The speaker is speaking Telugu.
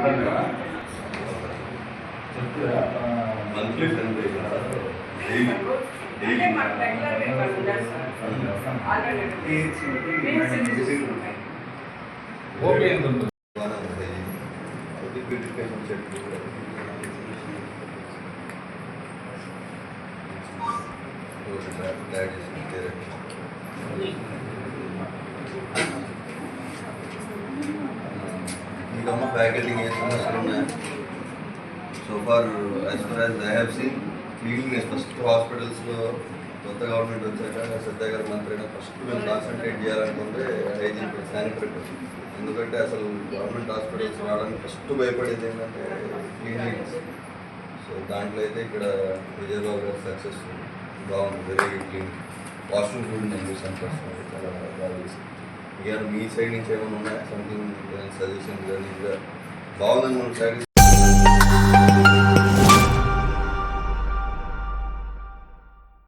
మాట్లాడలేవా చెప్తే మంత్లీ టెన్ డేస్ డైలీ అంటే మాకు రెగ్యులర్ పేపర్ ఉండదు సార్ ఆల్రెడీ ఓకే ఎంత ఉంటుంది బాగానే ఉంటాయి అది బ్యూటిఫికేషన్ చెట్లు యాడ్ చేసిన క్యారెట్ మీకమ్మ ప్యాకెటింగ్ ఏ సమస్యలు ఉన్నాయి so far as far as I have seen cleaningness first హాస్పిటల్స్లో కొత్త గవర్నమెంట్ వచ్చాక సత్య గారు మంత్రి అయినా ఫస్ట్ మేము కాన్సన్ట్రేట్ చేయాలనుకుంటే హైజీన్ శానిటరీ ఎందుకంటే అసలు గవర్నమెంట్ హాస్పిటల్స్ రావడానికి ఫస్ట్ భయపడేది ఏంటంటే క్లీనింగ్స్ సో దాంట్లో అయితే ఇక్కడ విజయబాబు గారు సక్సెస్ బాగుంది వెరీ క్లీన్ వాష్రూమ్ కూడా నేను చూసాను చేసింది ఇక మీ సైడ్ నుంచి ఏమైనా ఉన్నాయా? సంథింగ్ సజెషన్ కానీ ఇంకా బాగుందని మన సైడ్